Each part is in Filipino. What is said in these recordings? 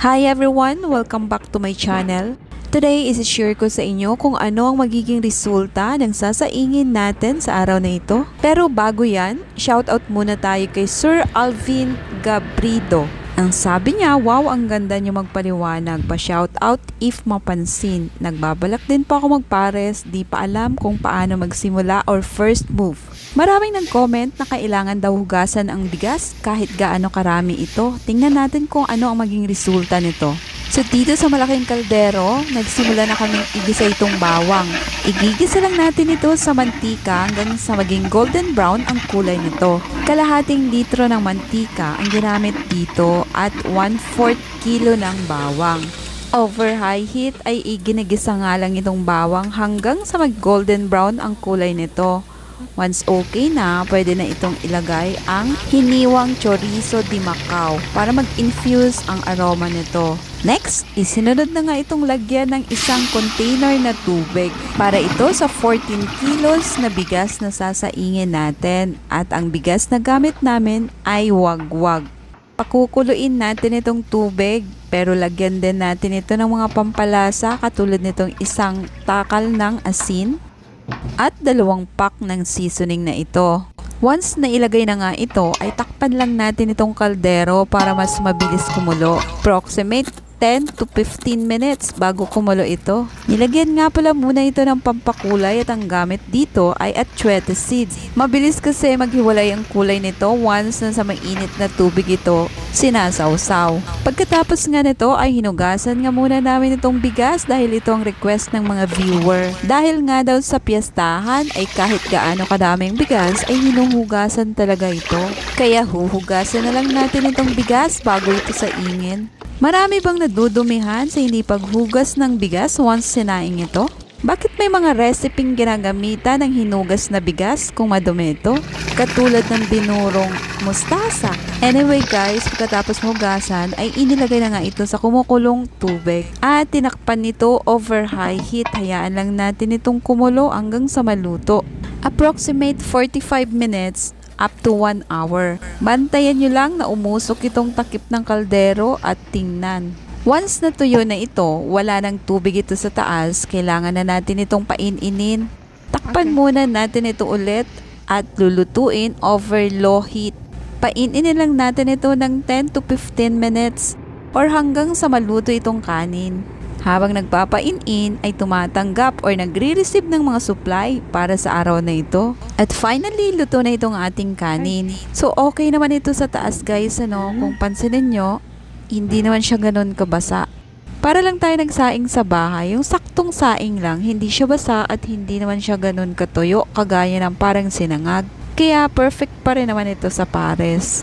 Hi everyone! Welcome back to my channel. Today is share ko sa inyo kung ano ang magiging resulta ng sasaingin natin sa araw na ito. Pero bago yan, shoutout muna tayo kay Sir Alvin Gabrido. Ang sabi niya, wow, ang ganda niyo magpaliwanag. Pa-shoutout if mapansin. Nagbabalak din po ako magpares, di pa alam kung paano magsimula or first move. Maraming nag-comment na kailangan daw hugasan ang bigas kahit gaano karami ito. Tingnan natin kung ano ang maging resulta nito. So dito sa malaking kaldero, nagsimula na kaming igisa itong bawang. Igigisa lang natin ito sa mantika hanggang sa maging golden brown ang kulay nito. Kalahating litro ng mantika ang ginamit dito at 1/4 kilo ng bawang. Over high heat ay iginagisa nga lang itong bawang hanggang sa mag golden brown ang kulay nito. Once okay na, pwede na itong ilagay ang hiniwang chorizo di Macau para mag-infuse ang aroma nito. Next, isinunod na nga itong lagyan ng isang container na tubig para ito sa 14 kilos na bigas na sasaingin natin. At ang bigas na gamit namin ay wagwag. Pakukuluin natin itong tubig pero lagyan din natin ito ng mga pampalasa katulad nitong isang takal ng asin at dalawang pack ng seasoning na ito. Once na ilagay na nga ito, ay takpan lang natin itong kaldero para mas mabilis kumulo. Approximate 10 to 15 minutes bago kumulo ito. Nilagyan nga pala muna ito ng pampakulay at ang gamit dito ay atsuete seeds. Mabilis kasi maghiwalay ang kulay nito once na sa mainit na tubig ito sinasawsaw. Pagkatapos nga nito ay hinugasan nga muna namin itong bigas dahil ito ang request ng mga viewer. Dahil nga daw sa piyestahan ay kahit gaano kadaming bigas ay hinuhugasan talaga ito. Kaya huhugasan na lang natin itong bigas bago ito sa ingin. Marami bang nadudumihan sa hindi paghugas ng bigas once sinaing ito? Bakit may mga reseping ginagamitan ng hinugas na bigas kung madumi ito? Katulad ng binurong mustasa. Anyway guys, pagkatapos hugasan ay inilagay na nga ito sa kumukulong tubig. At tinakpan nito over high heat. Hayaan lang natin itong kumulo hanggang sa maluto. Approximate 45 minutes up to 1 hour. Bantayan nyo lang na umusok itong takip ng kaldero at tingnan. Once natuyo na ito, wala nang tubig ito sa taas, kailangan na natin itong paininin. Takpan muna natin ito ulit at lulutuin over low heat. Paininin lang natin ito ng 10 to 15 minutes or hanggang sa maluto itong kanin. Habang nagpapain-in ay tumatanggap or nagre-receive ng mga supply para sa araw na ito. At finally, luto na itong ating kanin. So okay naman ito sa taas guys, ano? Kung pansinin nyo, hindi naman siya ganun kabasa. Para lang tayo nagsaing sa bahay, yung saktong saing lang, hindi siya basa at hindi naman siya ganun katuyo, kagaya ng parang sinangag. Kaya perfect pa rin naman ito sa pares.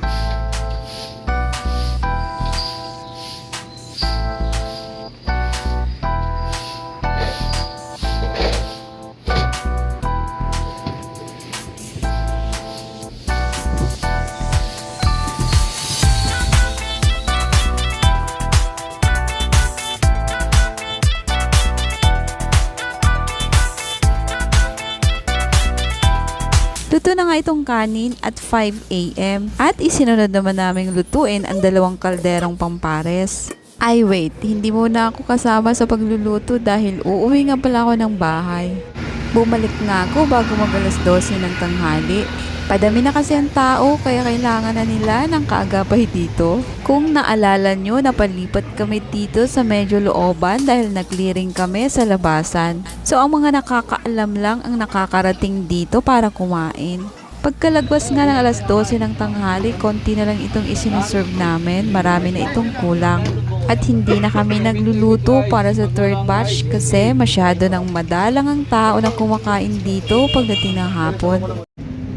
Na nga itong kanin at 5 a.m. At isinunod naman naming lutuin ang dalawang kalderong pampares. Ay wait, hindi muna ako kasama sa pagluluto dahil uuwi nga pala ako ng bahay. Bumalik nga ako bago mag alas 12 ng tanghali. Padami na kasi ang tao kaya kailangan na nila ng kaagapay dito. Kung naalala nyo, napalipat kami dito sa medyo looban dahil nag-clearing kami sa labasan. So ang mga nakakaalam lang ang nakakarating dito para kumain. Pagkalagwas nga ng alas 12 ng tanghali, konti na lang itong isinuserve namin. Marami na itong kulang. At hindi na kami nagluluto para sa third batch kasi masyado nang madalang ang tao na kumakain dito pagdating ng hapon.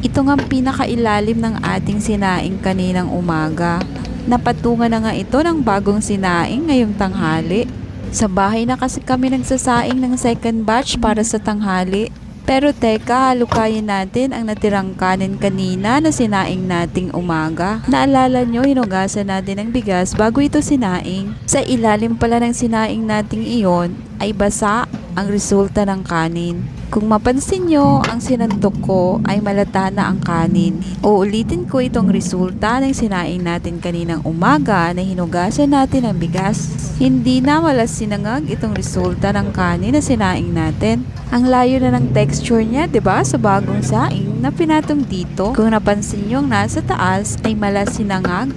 Ito nga pinakailalim ng ating sinaing kaninang umaga. Napatungan na nga ito ng bagong sinaing ngayong tanghali. Sa bahay na kasi kami nagsasaing ng second batch para sa tanghali. Pero teka, halukayin natin ang natirang kanin kanina na sinaing nating umaga. Naalala nyo, hinugasan natin ng bigas bago ito sinaing. Sa ilalim pala ng sinaing nating iyon ay basa ang resulta ng kanin. Kung mapansin nyo, ang sinandok ko ay malata na ang kanin. Uulitin ko itong resulta ng sinaing natin kaninang umaga na hinugasan natin ang bigas. Hindi na malas sinangag itong resulta ng kanin na sinaing natin. Ang layo na ng texture niya, 'di ba sa bagong saing na pinatong dito. Kung napansin nyo, ang nasa taas ay malas sinangag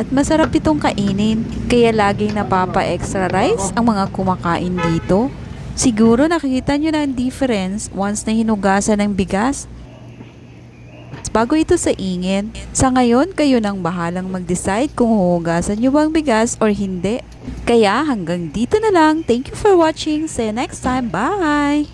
at masarap itong kainin. Kaya laging napapa-extra rice ang mga kumakain dito. Siguro nakikita nyo na ang difference once na hinugasan ng bigas. Bago ito sa ingin, sa ngayon kayo nang bahalang mag-decide kung huhugasan nyo ba ang bigas or hindi. Kaya hanggang dito na lang. Thank you for watching. See you next time. Bye!